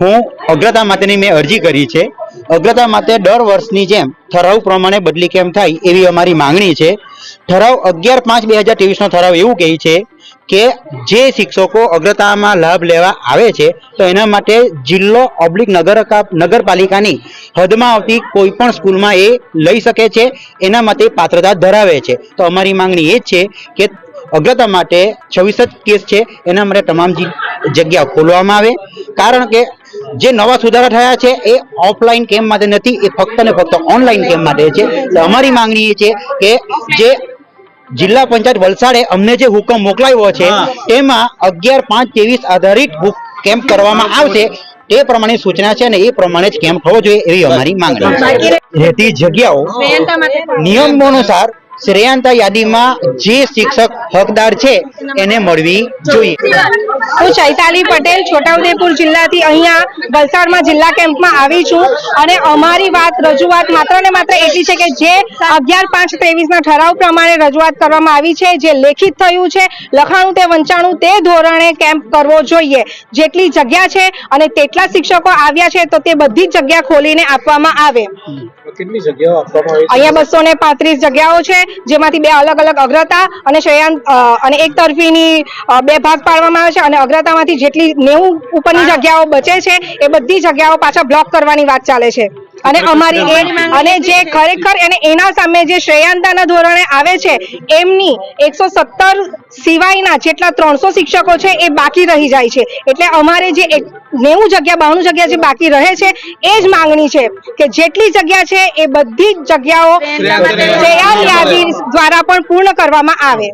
હું અગ્રતા માટેની મેં અરજી કરી છે. અગ્રતા માટે દર વર્ષની જેમ ઠરાવ પ્રમાણે બદલી કેમ થાય એવી અમારી માંગણી છે. ઠરાવ અગિયાર પાંચ બે હજાર ત્રેવીસનો ઠરાવ એવું કહે છે કે જે શિક્ષકો અગ્રતામાં લાભ લેવા આવે છે, તો એના માટે જિલ્લો ઓબ્લિક નગર નગરપાલિકાની હદમાં આવતી કોઈ પણ સ્કૂલમાં એ લઈ શકે છે, એના માટે પાત્રતા ધરાવે છે. તો અમારી માંગણી એ જ છે કે અગ્રતા માટે છવ્વીસ જ કેસ છે, એના માટે તમામ જગ્યા ખોલવામાં આવે. કારણ કે જે નવા સુધારા થયા છે એ ઓફલાઈન કેમ માટે નથી એ ફક્ત ને ફક્ત ઓનલાઈન કેમ માટે છે? અમારી માંગણી એ છે કે જે જિલ્લા પંચાયત વલસાડે અમને જે હુકમ મોકલાવ્યો છે તેમાં અગિયાર પાંચ ત્રેવીસ આધારિત હુક- કેમ્પ કરવામાં આવશે તે પ્રમાણે સૂચના છે અને એ પ્રમાણે જ કેમ્પ થવો જોઈએ એવી અમારી માંગણી રહેતી જગ્યાઓ નિયમો અનુસાર શ્રેયાંતા યાદીમાં જે શિક્ષક હકદાર છે, એને મળવી જોઈએ. હું ચૈતાલી પટેલ, છોટાઉદેપુર જિલ્લાથી અહીંયા વલસાડમાં જિલ્લા કેમ્પમાં આવી છું અને અમારી વાત, રજૂઆત માત્ર ને માત્ર એટલી છે કે જે અગિયાર પાંચ ત્રેવીસ ના ઠરાવ પ્રમાણે રજૂઆત કરવામાં આવી છે, જે લેખિત થયું છે, લખાણું તે વંચાણું તે ધોરણે કેમ્પ કરવો જોઈએ. જેટલી જગ્યા છે અને તેટલા શિક્ષકો આવ્યા છે, તો તે બધી જ જગ્યા ખોલીને આપવામાં આવે. કેટલી જગ્યાઓ આપવામાં આવી અહીંયા બસો ને પાંત્રીસ જગ્યાઓ છે જેમાંથી બે અલગ અલગ અગ્રતા અને શયન અને એક તરફીની બે ભાગ પાડવામાં આવે છે અને અગ્રતામાંથી જેટલી નેવું ઉપરની જગ્યાઓ બચે છે એ બધી જગ્યાઓ પાછા બ્લોક કરવાની વાત ચાલે છે. અને અમારી એ અને જે ખરેખર અને એના સામે જે શ્રેયાંતાના ધોરણે આવે છે એમની એકસો સત્તર સિવાયના જેટલા ત્રણસો શિક્ષકો છે એ બાકી રહી જાય છે. એટલે અમારે જે નેવું જગ્યા બાણું જગ્યા જે બાકી રહે છે એ જ માંગણી છે કે જેટલી જગ્યા છે એ બધી જ જગ્યાઓ શ્રેયાની યાદી દ્વારા પણ પૂર્ણ કરવામાં આવે.